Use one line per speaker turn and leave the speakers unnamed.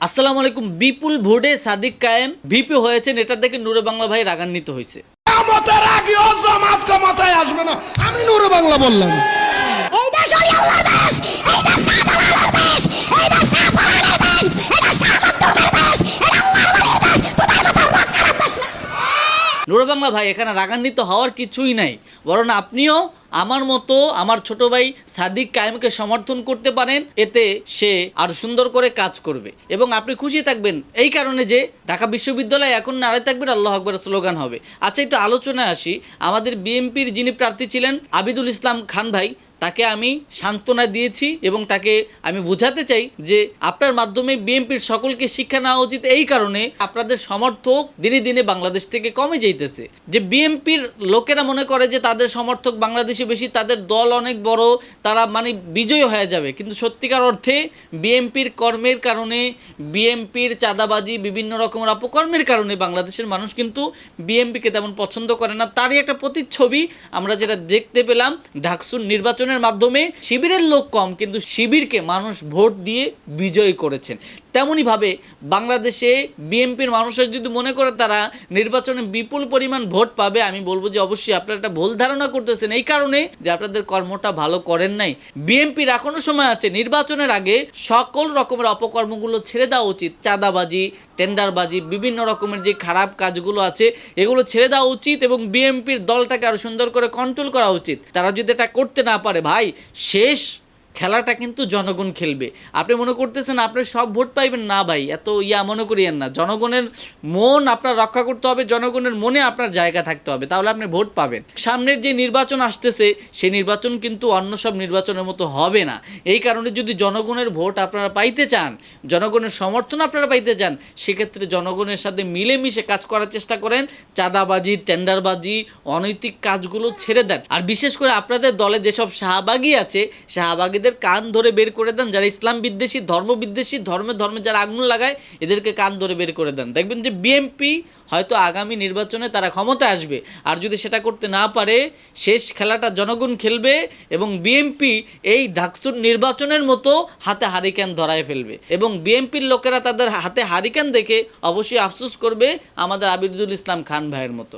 আসসালামু আলাইকুম বিপুল ভোটে সাদিক কায়েম ভিপি হয়েছেন এটা দেখে নূরে বাংলা ভাই রাগান্বিত হয়েছে।
জামাত ক্ষমতায় আসবে না আমি নুরে বাংলা বললাম।
এই দেশ হলি আল্লাহর দেশ এই দেশ শাহজালালের দেশ এই দেশ শাহফরানের দেশ এটা শাহ মাকদুমের দেশ এটা আল্লাহর দেশ তোদের মতো রক্ষার দেশ না।
নূরে বাংলা ভাই এখানে রাগান্বিত হওয়ার কিছুই নাই বরং আপনিও আমার মতো আমার ছোট ভাই সাদিক কায়েমকে সমর্থন করতে পারেন, এতে সে আর সুন্দর করে কাজ করবে। এবং আপনি খুশি থাকবেন এই কারণে যে ঢাকা বিশ্ববিদ্যালয় এখন নাড়ায় থাকবেন আল্লাহ আকবর স্লোগান হবে। আচ্ছা একটু আলোচনায় আসি। আমাদের বিএনপির যিনি প্রার্থী ছিলেন আবিদুল ইসলাম খান ভাই, তাকে আমি সান্ত্বনা দিয়েছি এবং তাকে আমি বোঝাতে চাই যে আপনার মাধ্যমে বিএনপির সকলকে শিক্ষা নেওয়া উচিত এই কারণে আপনাদের সমর্থক দিনে দিনে বাংলাদেশ থেকে কমে যাইতেছে। যে বিএনপির লোকেরা মনে করে যে তাদের সমর্থক বাংলাদেশে বেশি, তাদের দল অনেক বড়, তারা মানে বিজয়ী হয়ে যাবে। কিন্তু সত্যিকার অর্থে বিএনপির কর্মের কারণে, বিএনপির চাঁদাবাজি, বিভিন্ন রকমের অপকর্মের কারণে বাংলাদেশের মানুষ কিন্তু বিএনপিকে তেমন পছন্দ করে না। তারই একটা প্রতিচ্ছবি আমরা যেটা দেখতে পেলাম ঢাকসুর নির্বাচনের মাধ্যমে। শিবিরের লোক কম, কিন্তু শিবিরকে মানুষ ভোট দিয়ে বিজয়ী করেছেন। তেমনইভাবে বাংলাদেশে বিএনপির মানুষের যদি মনে করে তারা নির্বাচনে বিপুল পরিমাণ ভোট পাবে, আমি বলব যে অবশ্যই আপনারা একটা ভুল ধারণা করতেছেন। এই কারণে যে আপনাদের কর্মটা ভালো করেন নাই। বিএনপির এখনও সময় আছে, নির্বাচনের আগে সকল রকমের অপকর্মগুলো ছেড়ে দেওয়া উচিত। চাঁদাবাজি, টেন্ডারবাজি, বিভিন্ন রকমের যে খারাপ কাজগুলো আছে, এগুলো ছেড়ে দেওয়া উচিত এবং বিএনপির দলটাকে আরও সুন্দর করে কন্ট্রোল করা উচিত। তারা যদি এটা করতে না পারে, ভাই, শেষ খেলাটা কিন্তু জনগণ খেলবে। আপনি মনে করতেছেন আপনি সব ভোট পাইবেন? না ভাই, এত ইয়া মনে করিয়েন না। জনগণের মন আপনার রক্ষা করতে হবে, জনগণের মনে আপনার জায়গা থাকতে হবে, তাহলে আপনি ভোট পাবেন। সামনের যে নির্বাচন আসতেছে সেই নির্বাচন কিন্তু অন্য সব নির্বাচনের মতো হবে না। এই কারণে যদি জনগণের ভোট আপনারা পাইতে চান, জনগণের সমর্থন আপনারা পাইতে চান, সেক্ষেত্রে জনগণের সাথে মিলেমিশে কাজ করার চেষ্টা করেন, চাঁদাবাজি, টেন্ডারবাজি, অনৈতিক কাজগুলো ছেড়ে দেন। আর বিশেষ করে আপনাদের দলে যেসব শাহবাগী আছে, শাহবাগীদের কান ধরে বের করে দেন, যারা ইসলাম বিদ্বেষী, ধর্ম বিদ্বেষী, ধর্মে ধর্মে যারা আগুন লাগায়, এদেরকে কান ধরে বের করে দেন। দেখবেন যে বিএমপি হয়তো আগামী নির্বাচনে তারা ক্ষমতা আসবে। আর যদি সেটা করতে না পারে, শেষ খেলাটা জনগণ খেলবে এবং বিএমপি এই ঢাকসুর নির্বাচনের মতো হাতে হারিকেন ধরায় ফেলবে। এবং বিএমপির লোকেরা তাদের হাতে হারিকেন দেখে অবশ্যই আফসোস করবে আমাদের আবিদুল ইসলাম খান ভাইয়ের মতো।